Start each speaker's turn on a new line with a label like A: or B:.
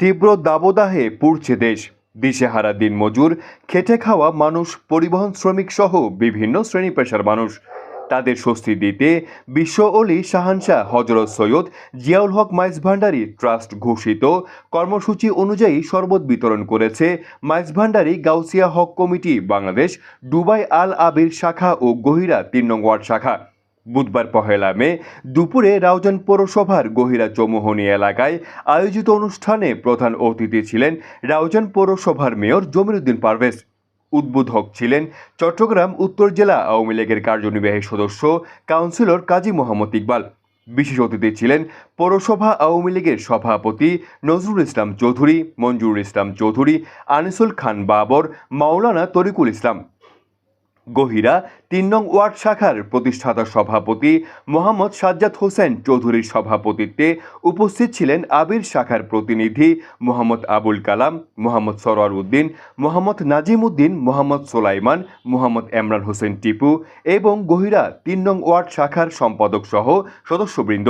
A: তীব্র দাবদাহে পুড়ছে দেশ। দিশেহারা দিনমজুর, খেটে খাওয়া মানুষ, পরিবহন শ্রমিক সহ বিভিন্ন শ্রেণি পেশার মানুষ। তাদের স্বস্তি দিতে বিশ্ব অলি শাহানশাহ, হজরত সৈয়দ জিয়াউল হক মাইজ ভান্ডারি ট্রাস্ট ঘোষিত কর্মসূচি অনুযায়ী শরবত বিতরণ করেছে মাইজ ভান্ডারি গাউসিয়া হক কমিটি বাংলাদেশ, দুবাই আল আবির শাখা ও গহিরা তিন নং ওয়ার্ড শাখা। বুধবার পহেলা মে দুপুরে রাউজান পৌরসভার গহিরা চৌমোহনী এলাকায় আয়োজিত অনুষ্ঠানে প্রধান অতিথি ছিলেন রাউজান পৌরসভার মেয়র জমিরুদ্দিন পারভেজ। উদ্বোধক ছিলেন চট্টগ্রাম উত্তর জেলা আওয়ামী লীগের কার্যনির্বাহী সদস্য কাউন্সিলর কাজী মোহাম্মদ ইকবাল। বিশেষ অতিথি ছিলেন পৌরসভা আওয়ামী লীগের সভাপতি নজরুল ইসলাম চৌধুরী, মঞ্জুর ইসলাম চৌধুরী, আনিসুল খান বাবর, মাওলানা তরিকুল ইসলাম। গহিরা তিন নং ওয়ার্ড শাখার প্রতিষ্ঠাতা সভাপতি মোহাম্মদ সাজ্জাদ হোসেন চৌধুরীর সভাপতিত্বে উপস্থিত ছিলেন আবির শাখার প্রতিনিধি মোহাম্মদ আবুল কালাম, মোহাম্মদ সরোয়ার উদ্দিন, মোহাম্মদ নাজিম উদ্দিন, মোহাম্মদ সোলাইমান, মোহাম্মদ এমরান হোসেন টিপু এবং গহিরা তিন নং ওয়ার্ড শাখার সম্পাদক সহ সদস্যবৃন্দ।